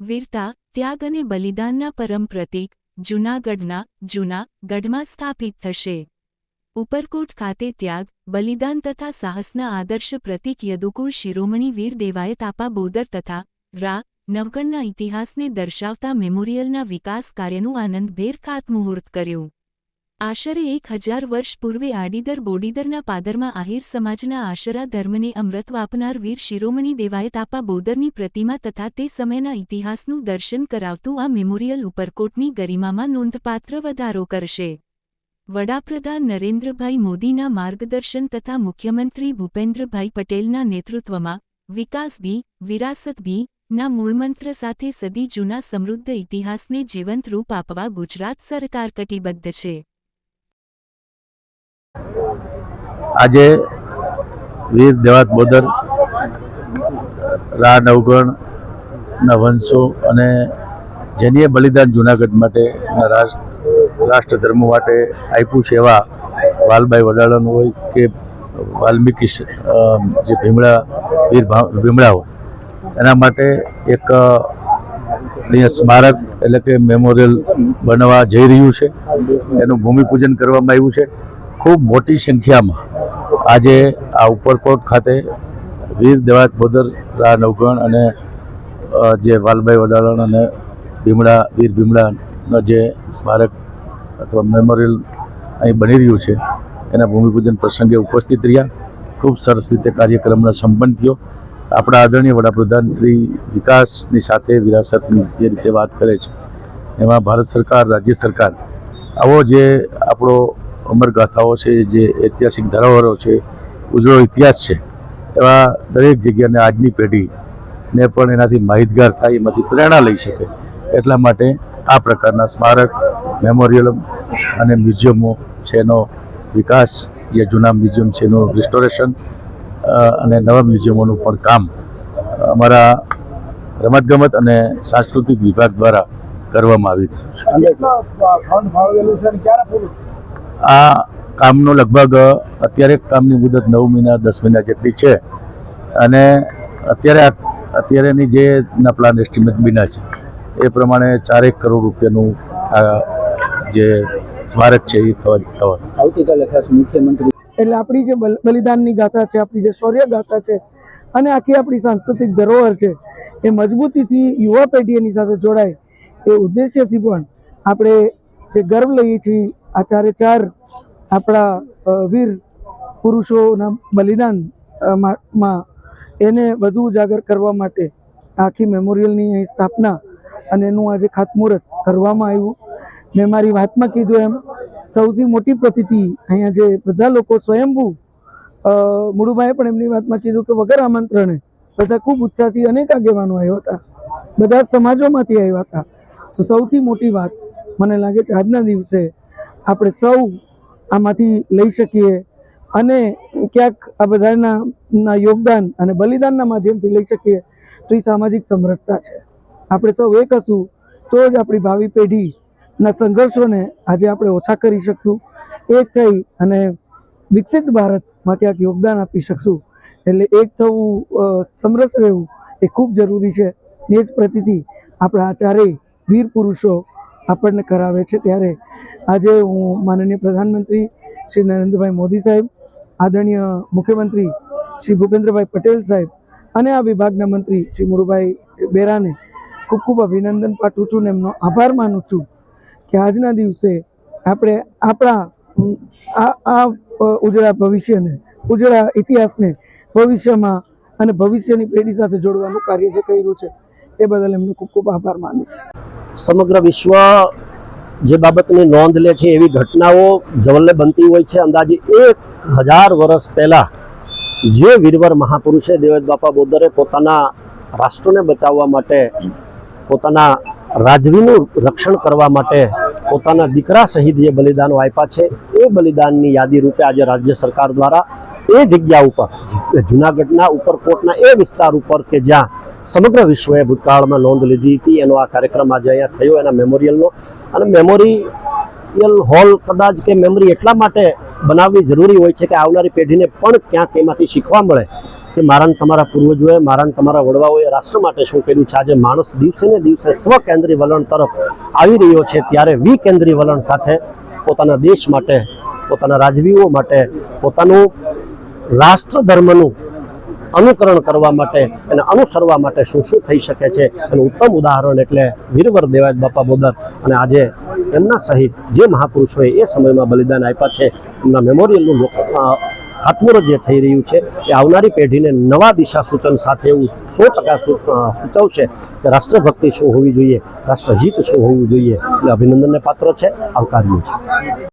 વીરતા, ત્યાગ અને બલિદાનના પરમ પ્રતીક, જૂનાગઢના જૂના ગઢમાં સ્થાપિત થશે. ઉપરકોટ ખાતે ત્યાગ, બલિદાન તથા સાહસના આદર્શ પ્રતીક યદુકુળ શિરોમણી વીર દેવાય તાપા બોદર તથા રા, નવગણના ઇતિહાસને દર્શાવતા મેમોરિયલના વિકાસ કાર્યનું આનંદભેર ખાતમુહૂર્ત કર્યું. આશરે એક હજાર વર્ષ પૂર્વે આડીદર બોડીદરના પાદરમાં આહિર સમાજના આશરા ધર્મને અમૃત વાપનાર વીર શિરોમણી દેવાયત આપા બોદરની પ્રતિમા તથા તે સમયના ઇતિહાસનું દર્શન કરાવતું આ મેમોરિયલ ઉપરકોટની ગરિમામાં નોંધપાત્ર વધારો કરશે. વડાપ્રધાન નરેન્દ્રભાઈ મોદીના માર્ગદર્શન તથા મુખ્યમંત્રી ભૂપેન્દ્રભાઈ પટેલના નેતૃત્વમાં વિકાસ બી વિરાસત બી ના મૂળમંત્ર સાથે સદી જૂના સમૃદ્ધ ઇતિહાસને જીવંત રૂપ આપવા ગુજરાત સરકાર કટિબદ્ધ છે. આજે વીર દેવાત બોદર, રા નવગણના વંશો અને જેનીએ બલિદાન જુનાગઢ માટે રાષ્ટ્ર ધર્મ માટે આપ્યું છે એવા વાલબાઈ વડાલાનું હોય કે વાલ્મીકી જે ભીમડા, વીર ભા- ભીમડાઓ, એના માટે એક અહીંયા સ્મારક એટલે કે મેમોરિયલ બનવા જઈ રહ્યું છે. એનું ભૂમિપૂજન કરવામાં આવ્યું છે. ખૂબ મોટી સંખ્યામાં આજે આ ઉપરકોટ ખાતે વીર દેવાત બોદર નવગણ અને જે વાલભાઈ વડાલણ અને ભીમડા, વીર ભીમડાનો જે સ્મારક અથવા મેમોરિયલ અહીં બની રહ્યું છે, એના ભૂમિપૂજન પ્રસંગે ઉપસ્થિત રહ્યા. ખૂબ સરસ રીતે કાર્યક્રમનો સંપન્ન થયો. આપણા આદરણીય વડાપ્રધાન શ્રી વિકાસની સાથે વિરાસતની જે રીતે વાત કરે છે, એમાં ભારત સરકાર, રાજ્ય સરકાર, આવો જે આપણો અમરગાથાઓ છે, જે ઐતિહાસિક ધરોહરો છે, ઉજળો ઇતિહાસ છે, એવા દરેક જગ્યાને આજની પેઢીને પણ એનાથી માહિતગાર થાય, એમાંથી પ્રેરણા લઈ શકે. એટલા માટે આ પ્રકારના સ્મારક, મેમોરિયલ અને મ્યુઝિયમો છે એનો વિકાસ, જે જૂના મ્યુઝિયમ છે એનું રિસ્ટોરેશન અને નવા મ્યુઝિયમોનું પણ કામ અમારા રમતગમત અને સાંસ્કૃતિક વિભાગ દ્વારા કરવામાં આવી રહ્યું છે. આ કામનો લગભગ અત્યારે કામની મુદત નવ મહિના દસ મહિના જેટલી છે. અને અત્યારે અત્યારેની જે ના પ્લાન એસ્ટિમેટ બન્યા છે એ પ્રમાણે ચારેક કરોડ રૂપિયાનું આ જે સ્મારક છે એ થવા થવાનું. આવતીકાલે ખાસ મુખ્યમંત્રી એટલે આપણી જે બલિદાનની ગાથા છે આપણી જે શૌર્ય ગાથા છે અને આખી આપણી સાંસ્કૃતિક ધરોહર છે એ મજબૂતીથી યુવા પેઢી એની સાથે જોડાય એ ઉદ્દેશ્યથી પણ આપણે જે ગર્વ લઈએ છીએ આ ચારે ચાર આપણા વીર પુરુષોના બલિદાનમાં એને વધુ ઉજાગર કરવા માટે આખી મેમોરિયલની અહીં સ્થાપના અને એનું આજે ખાતમુહૂર્ત કરવામાં આવ્યું. મેં મારી વાતમાં કીધું એમ, સૌથી મોટી પ્રતિતિ અહીંયા જે બધા લોકો સ્વયંભૂ મુળુભાઈએ પણ એમની વાતમાં કીધું કે વગર આમંત્રણે બધા ખૂબ ઉત્સાહથી અનેક આગેવાનો આવ્યા હતા. બધા સમાજોમાંથી આવ્યા હતા. તો સૌથી મોટી વાત મને લાગે છે આજના દિવસે આપણે સૌ આમાંથી લઈ શકીએ અને ક્યાંક આ બધાના યોગદાન અને બલિદાનના માધ્યમથી લઈ શકીએ, તો એ સામાજિક સમરસતા છે. આપણે સૌ એક હશું, તો જ આપણી ભાવિ પેઢીના સંઘર્ષોને આજે આપણે ઓછા કરી શકશું. એક થઈ અને વિકસિત ભારતમાં ક્યાંક યોગદાન આપી શકશું. એટલે એક થવું સમરસ રહેવું એ ખૂબ જરૂરી છે. એ જ પ્રતિથી આપણા આ ચારેય વીર પુરુષો આપણને કરાવે છે ત્યારે આજે હું માનનીય પ્રધાનમંત્રી શ્રી નરેન્દ્રભાઈ મોદી સાહેબ, આદરણીય મુખ્યમંત્રી શ્રી ભૂપેન્દ્રભાઈ પટેલ સાહેબ અને આ વિભાગના મંત્રી શ્રી મુરુભાઈ બેરાને ખૂબ ખૂબ અભિનંદન પાઠવું છું ને એમનો આભાર માનું છું કે આજના દિવસે આપણે આપણા, આ ઉજળા ભવિષ્યને, ઉજળા ઇતિહાસને ભવિષ્યમાં અને ભવિષ્યની પેઢી સાથે જોડવાનું કાર્ય જે કર્યું છે એ બદલ એમનો ખૂબ ખૂબ આભાર માનું સમગ્ર વિશ્વ જે બાબતની નોંધ લે છે એવી ઘટનાઓ જવલ્લે બનતી હોય છે. અંદાજે એક હજાર વર્ષ પહેલાં જે વીરવર મહાપુરુષે દેવદ બાપા બોદરે પોતાના રાષ્ટ્રને બચાવવા માટે, પોતાના રાજવીનું રક્ષણ કરવા માટે પોતાના દીકરા સહિત જે બલિદાનો આપ્યા છે. એ બલિદાનની યાદી રૂપે આજે રાજ્ય સરકાર દ્વારા એ જગ્યા ઉપર, જુનાગઢના ઉપરકોટના એ વિસ્તાર ઉપર કે જ્યાં સમગ્ર વિશ્વએ ભૂતકાળમાં નોંધ લીધી હતી. એનો આ કાર્યક્રમ આજે અહીંયા થયો, એના મેમોરિયલનો. અને મેમોરિયલ હોલ કદાચ કે મેમરી એટલા માટે બનાવવી જરૂરી હોય છે કે આવનારી પેઢીને પણ ક્યાંક એમાંથી શીખવા મળે કે મારા તમારા પૂર્વજોએ મારા તમારા વડવાઓએ રાષ્ટ્ર માટે શું કર્યું છે? આજે માણસ દિવસે ને દિવસે સ્વકેન્દ્રી વલણ તરફ આવી રહ્યો છે. ત્યારે વિકેન્દ્રી વલણ સાથે પોતાના દેશ માટે, પોતાના રાજવીઓ માટે, પોતાનું રાષ્ટ્ર ધર્મનું અનુકરણ કરવા માટે અને અનુસરવા માટે શું શું થઈ શકે છે? એનું ઉત્તમ ઉદાહરણ એટલે વીરવર દેવાય બાપા બોદર. અને આજે એમના સહિત જે મહાપુરુષોએ એ સમયમાં બલિદાન આપ્યા છે, એમના મેમોરિયલનું ખાતમુહૂર્ત જે થઈ રહ્યું છે, એ આવનારી પેઢીને નવા દિશા સૂચન સાથે એવું સો ટકા સૂચવશે કે રાષ્ટ્રભક્તિ શું હોવી જોઈએ, રાષ્ટ્રહિત શું હોવું જોઈએ. એટલે અભિનંદનને પાત્ર છે. આવકાર્યું છે.